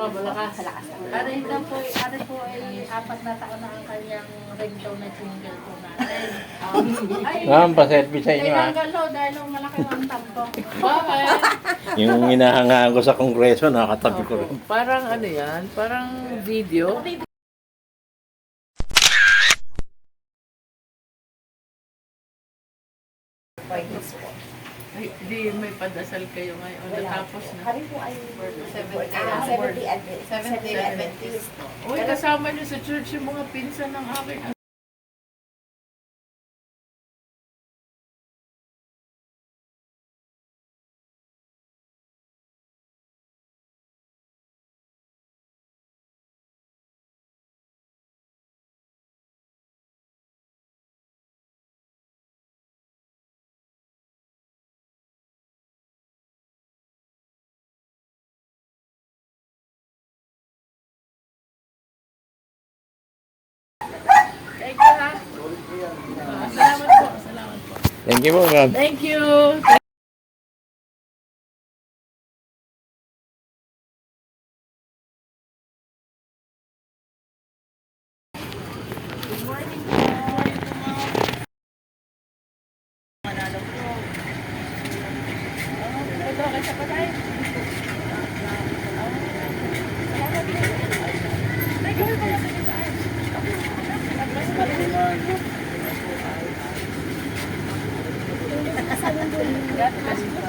po, malakas. Malakas na. Ari na po, ari po ay apat na taon na ang kanyang ringtone na jingle po natin. Ay, Ma'am, pa-selfie sa inyo ah. kailangan lo dahil ang malaki ang tampo. Bakit? Yung hinahangaan ko sa kongreso, nakatabi ko rin. Parang ano yan? Parang video? Yes po. Ay, di, may padasal kayo ngayon. Natapos na. Kami po ay Seventy ah, Adventist. 70 Adventist. Seventy 70 Adventist. Uy, kasama niyo sa church yung mga pinsan ng akin. Salamat po. Salamat po. Thank you po, ma'am. Thank you. Good morning po. Manalo po. Oh, ito, kaysa pa tayo. Salamat po. Ay, gawin pa natin sa ayos. Mas pala. God bless